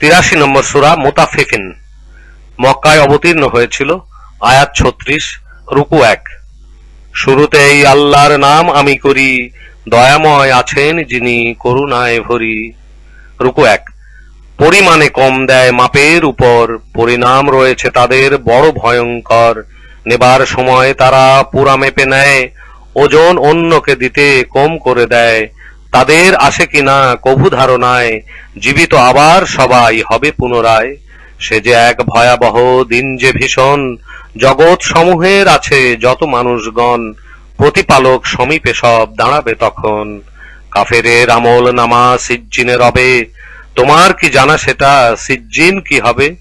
তিরাশি নম্বর সুরা মুতাফিফিন। মক্কায় অবতীর্ণ হয়েছিল আয়াত ছত্রিশ, রুকু এক। শুরুতে এই আল্লাহর নাম আমি করি, দয়াময় আছেন যিনি করুণায় ভরি। রুকু এক। পরিমাণে কম দেয় মাপের উপর, পরিণাম রয়েছে তাদের বড় ভয়ঙ্কর। নেবার সময় তারা পুরা মেপে নেয়, ওজন অন্যকে দিতে কম করে দেয়। তাদের আসে কিনা কভু ধারণায়, জীবিত আবার সবাই হবে পুনরায়। সে যে এক ভয়াবহ দিন যে ভীষণ, জগৎ সমূহের আছে যত মানুষগণ, প্রতিপালক সমীপে সব দাঁড়াবে তখন। কাফেরের আমল নামা সিজ্জিনে রবে, তোমার কি জানা সেটা? সিজ্জিন কি হবে?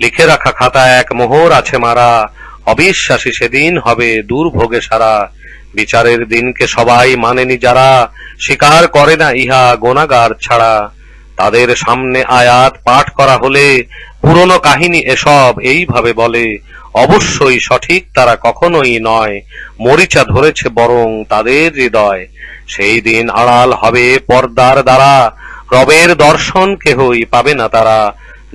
লিখে রাখা খাতা এক মোহর আছে মারা, অবিশ্বাসী সেদিন হবে দুর্ভোগে সারা। বিচারের দিনকে সবাই মানেনি যারা, স্বীকার করে না ইহা গোনাগার ছাড়া। তাদের সামনে আয়াত পাঠ করা হলে, পুরনো কাহিনী এসব এইভাবে বলে, অবশ্যই সঠিক তারা কখনোই নয়, মরিচা ধরেছে বরং তাদের হৃদয়। সেই দিন আড়াল হবে পর্দার দ্বারা, রবের দর্শন কেহই পাবে না তারা।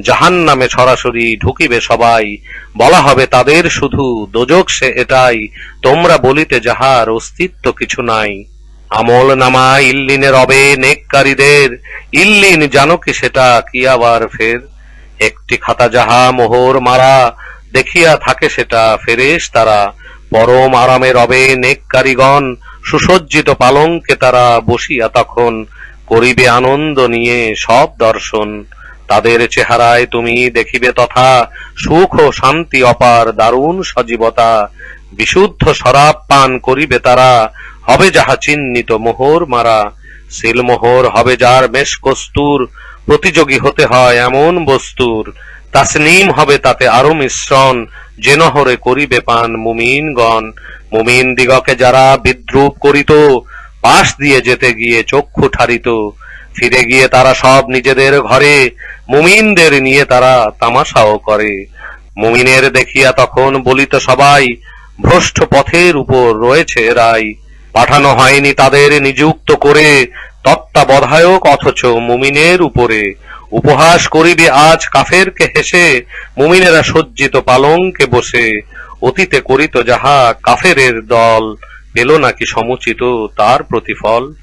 জাহান নামে সরাসরি ঢুকিবে সবাই। বলা হবে, তাদের শুধু দোজক সে এটাই। তোমরা বলিতে যাহার অস্তিত্ব কিছু নাই। আমল নামা ইল্লিনে রবে নেককারীদের। ইল্লিন জানো কি সেটা কি আবার ফের? একটি খাতা যাহা মোহর মারা, দেখিয়া থাকে সেটা ফেরেশ তারা। পরম আরামে রবে নেককারীগণ, সুসজ্জিত পালঙ্কে তারা বসিয়া তখন করিবে আনন্দ নিয়ে সব দর্শন। তাদের চেহারায় তুমি দেখিবে তথা সুখ ও শান্তি অপার দারুণ সজীবতা। বিশুদ্ধ শরাব পান করিবে তারা, হবে যাহা চিহ্নিত মোহর মারা। সিলমোহর হবে যার মেষ কস্তুর, প্রতিযোগী হতে হয় এমন বস্তুর। তাসনিম হবে তাতে আরও মিশ্রণ, যে নহরে করিবে পান মুমিনগণ। মুমিন দিগকে যারা বিদ্রুপ করিত, পাশ দিয়ে যেতে গিয়ে চক্ষু ঠারিত। ফিরে গিয়ে তারা সব নিজেদের ঘরে, মুমিনদের নিয়ে তারা তামাশাও করে। মুমিনের দেখিয়া তখন বলিত সবাই, ভ্রষ্ট পথের উপর রয়েছে রাই পাঠানো হয়নি তাদের নিযুক্ত করে, তত্ত্বাবধায়ক অথচ মুমিনের উপরে। উপহাস করিবে আজ কাফেরকে হেসে, মুমিনেরা সজ্জিত পালঙ্কে বসে। অতীতে করিত যাহা কাফেরের দল পেল নাকি সমুচিত তার প্রতিফল?